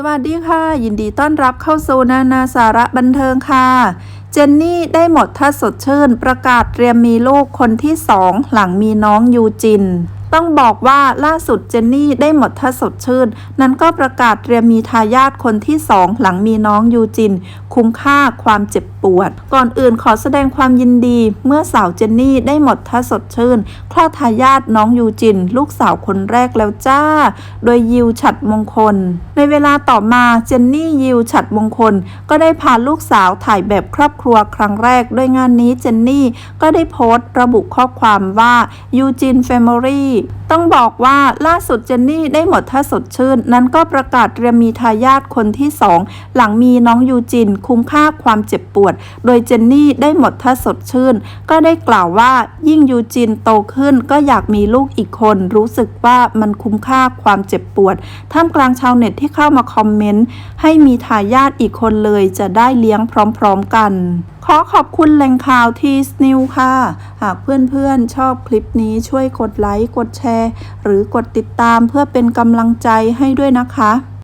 สวัสดีค่ะ ยินดีต้อนรับเข้าสู่นานาสาระบันเทิงค่ะ เจนนี่ได้หมดท่าสดชื่น ประกาศเตรียมมีลูกคนที่สองหลังมีน้องยูจิน ต้องบอกว่าล่าสุดเจนนี่ได้หมดถ้าสดชื่น นั้นก็ประกาศเตรียมมีทายาทคนที่สองหลังมีน้องยูจิน คุ้มค่าความเจ็บปวด ก่อนอื่นขอแสดงความยินดี เมื่อสาวเจนนี่ได้หมดถ้าสดชื่น คลอดทายาทน้องยูจิน ลูกสาวคนแรกแล้วจ้า โดยยิวฉัดมงคล ในเวลาต่อมาเจนนี่ยิวฉัดมงคล ก็ได้พาลูกสาวถ่ายแบบครอบครัวครั้งแรกโดยงานนี้เจนนี่ก็ได้โพสต์ระบุข้อความว่ายูจินแฟมิลี่ lagi ต้องบอกว่าล่าสุดเจนนี่ได้หมดท่าสดชื่น นั้นก็ประกาศเตรียมมีทายาทคนที่สองหลังมีน้องยูจิน คุ้มค่าความเจ็บปวด โดยเจนนี่ได้หมดท่าสดชื่น ก็ได้กล่าวว่ายิ่งยูจินโตขึ้นก็อยากมีลูกอีกคน รู้สึกว่ามันคุ้มค่าความเจ็บปวด ท่ามกลางชาวเน็ตที่เข้ามาคอมเมนต์ให้มีทายาทอีกคนเลยจะได้เลี้ยงพร้อมๆกัน ขอขอบคุณแหล่งข่าวทีสนิวค่ะ หากเพื่อนๆชอบคลิปนี้ช่วยกดไลค์กดแชร์ร์ หรือกดติดตามเพื่อเป็นกำลังใจให้ด้วยนะคะ